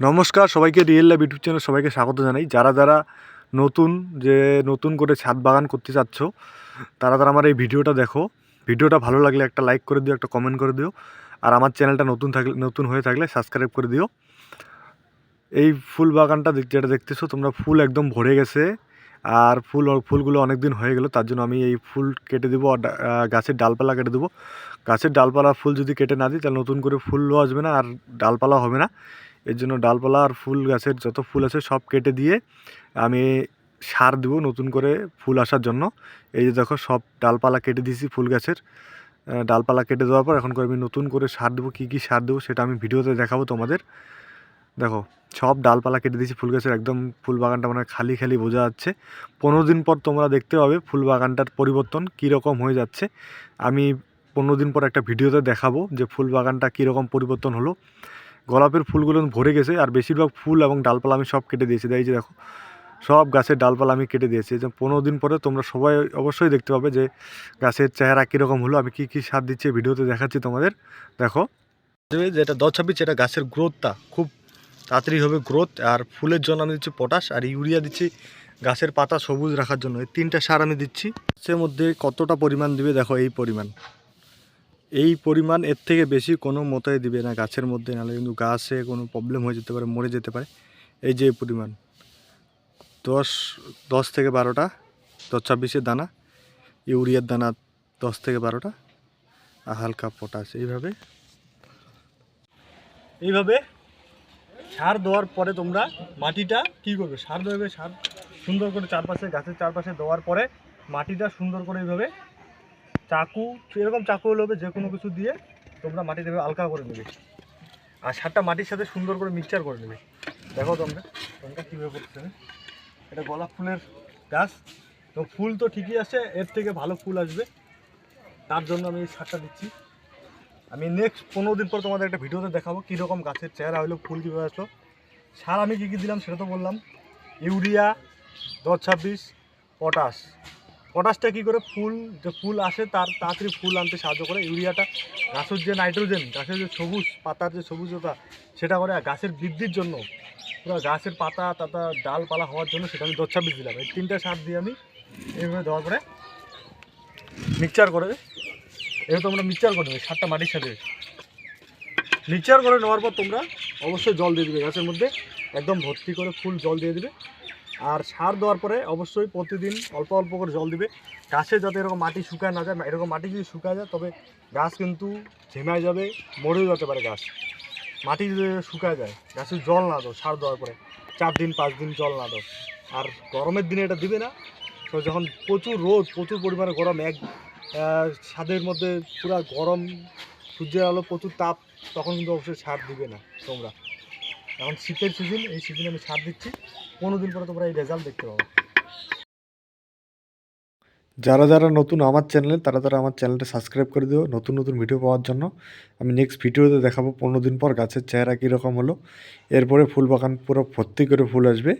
নমস্কার, সবাইকে real life YouTube channel সবাইকে স্বাগত জানাই। যারা যারা নতুন, যে নতুন করে ছাদ বাগান করতে চাচ্ছ, তারা তারা আমার এই ভিডিওটা দেখো। ভিডিওটা ভালো লাগলে একটা লাইক করে দিও, একটা কমেন্ট করে দিও। আর আমার চ্যানেলটা নতুন থাকলে, নতুন হয়ে থাকলে সাবস্ক্রাইব করে দিও। এই ফুল বাগানটা যেটা দেখতেছো, তোমরা ফুল একদম ভরে গেছে। আর ফুল, ফুলগুলো অনেক দিন হয়ে গেল, তার জন্য আমি এই ফুল কেটে দেবো, আর গাছের ডালপালা কেটে দেবো। গাছের ডালপালা ফুল যদি কেটে না দিই, তাহলে নতুন করে ফুলও আসবে না, আর ডালপালা হবে না। এর জন্য ডালপালা আর ফুল গাছের যত ফুল আছে সব কেটে দিয়ে আমি সার দেবো নতুন করে ফুল আসার জন্য। এই যে দেখো সব ডালপালা কেটে দিয়েছি ফুল গাছের। ডালপালা কেটে দেওয়ার পর এখন করে আমি নতুন করে সার দেবো, কী কী সার দেবো সেটা আমি ভিডিওতে দেখাবো তোমাদের। দেখো, সব ডালপালা কেটে দিয়েছি ফুল গাছের, একদম ফুল বাগানটা মানে খালি খালি বোঝা যাচ্ছে। পনেরো দিন পর তোমরা দেখতে পাবে ফুল বাগানটার পরিবর্তন কীরকম হয়ে যাচ্ছে। আমি পনেরো দিন পর একটা ভিডিওতে দেখাবো যে ফুল বাগানটা কীরকম পরিবর্তন হলো। গোলাপের ফুলগুলো ভরে গেছে আর বেশিরভাগ ফুল এবং ডালপালা আমি সব কেটে দিয়েছি। এই যে দেখো, সব গাছের ডালপালা আমি কেটে দিয়েছি। যে পনেরো দিন পরে তোমরা সবাই অবশ্যই দেখতে পাবে যে গাছের চেহারা কীরকম হলো। আমি কী কী সার দিচ্ছি ভিডিওতে দেখাচ্ছি তোমাদের। দেখো যেটা দশ ছাব্বিশ, এটা গাছের গ্রোথটা খুব তাড়াতাড়ি হবে গ্রোথ আর ফুলের জন্য আমি দিচ্ছি পটাশ আর ইউরিয়া দিচ্ছি গাছের পাতা সবুজ রাখার জন্য। এই তিনটা সার আমি দিচ্ছি। সে মধ্যে কতটা পরিমাণ দিবে দেখো এই পরিমাণ। এই পরিমাণ এর থেকে বেশি কোনো মতোই দিবে না গাছের মধ্যে, নাহলে কিন্তু গাছে কোনো প্রবলেম হয়ে যেতে পারে, মরে যেতে পারে। এই যে পরিমাণ। দশ দশ থেকে বারোটা, দশ ছাব্বিশের দানা, ইউরিয়ার দানা দশ থেকে বারোটা, আর হালকা পটাশ এইভাবে। এইভাবে সার দেওয়ার পরে তোমরা মাটিটা কি করবে? সার দেবে সার সুন্দর করে চারপাশে, গাছের চারপাশে দেওয়ার পরে মাটিটা সুন্দর করে এইভাবে চাকু, এরকম চাকু হলে হবে যে কোনো কিছু দিয়ে তোমরা মাটি দেবে, আলকা করে নেবে। আর সারটা মাটির সাথে সুন্দর করে মিক্সচার করে নেবে। দেখো তোমরা তোমরা কীভাবে করতে এটা গোলাপ ফুলের গাছ। তো ফুল তো ঠিকই আছে, এর থেকে ভালো ফুল আসবে। তার জন্য আমি এই সারটা দিচ্ছি। আমি নেক্সট পনেরো দিন পর তোমাদের একটা ভিডিওতে দেখাবো কীরকম গাছের চেহারা হলো, ফুল কীভাবে আসলো। সার আমি কী কী দিলাম সেটা তো বললাম। ইউরিয়া, দশ ছাব্বিশ, পটাশ। পটাশটা কী করে ফুল, যে ফুল আসে তার তাড়াতাড়ি ফুল আনতে সাহায্য করে। ইউরিয়াটা, গাছের যে নাইট্রোজেন, গাছের যে সবুজ, পাতার যে সবুজতা, সেটা করে গাছের বৃদ্ধির জন্য। পুরো গাছের পাতা, তাতা, ডালপালা হওয়ার জন্য সেটা আমি দশ ছাব্বিশ দিলাম। এই তিনটা সার দিয়ে আমি এইভাবে দেওয়ার পরে মিক্সচার করে এবার তোমরা মিক্সচার করে নেবে সারটা মাটির সাথে। মিক্সচার করে নেওয়ার পর তোমরা অবশ্যই জল দিয়ে দেবে গাছের মধ্যে। একদম ভর্তি করে ফুল জল দিয়ে দেবে। আর সার দেওয়ার পরে অবশ্যই প্রতিদিন অল্প অল্প করে জল দিবে। গাছে যাতে এরকম মাটি শুকায় না যায় এরকম মাটি যদি শুকায় যায়, তবে গাছ কিন্তু ঝেমায় যাবে, মরেও যেতে পারে গাছ। মাটি যদি শুকায় যায়, গাছে জল না দাও সার দেওয়ার পরে, চার দিন, পাঁচ দিন জল না দাও। আর গরমের দিনে এটা দিবে না। তো যখন প্রচুর রোদ, প্রচুর পরিমাণে গরম, এক ছাদের মধ্যে পুরো গরম, সূর্যের আলো, প্রচুর তাপ, তখন কিন্তু অবশ্যই সার দিবে না তোমরা। এখন শীতের সিজন এই সিজনে আমি সার দিচ্ছি। পনেরো দিন পরে তোমরা এই রেজাল্ট দেখতে পাবো। যারা যারা নতুন আমার চ্যানেলে তারা তারা আমার চ্যানেলটা সাবস্ক্রাইব করে দিও। নতুন নতুন ভিডিও পাওয়ার জন্য আমি নেক্সট ভিডিওতে দেখাবো পনেরো দিন পর গাছের চেহারা কীরকম হলো। এরপরে ফুল বাগান পুরো ভর্তি করে ফুল আসবে।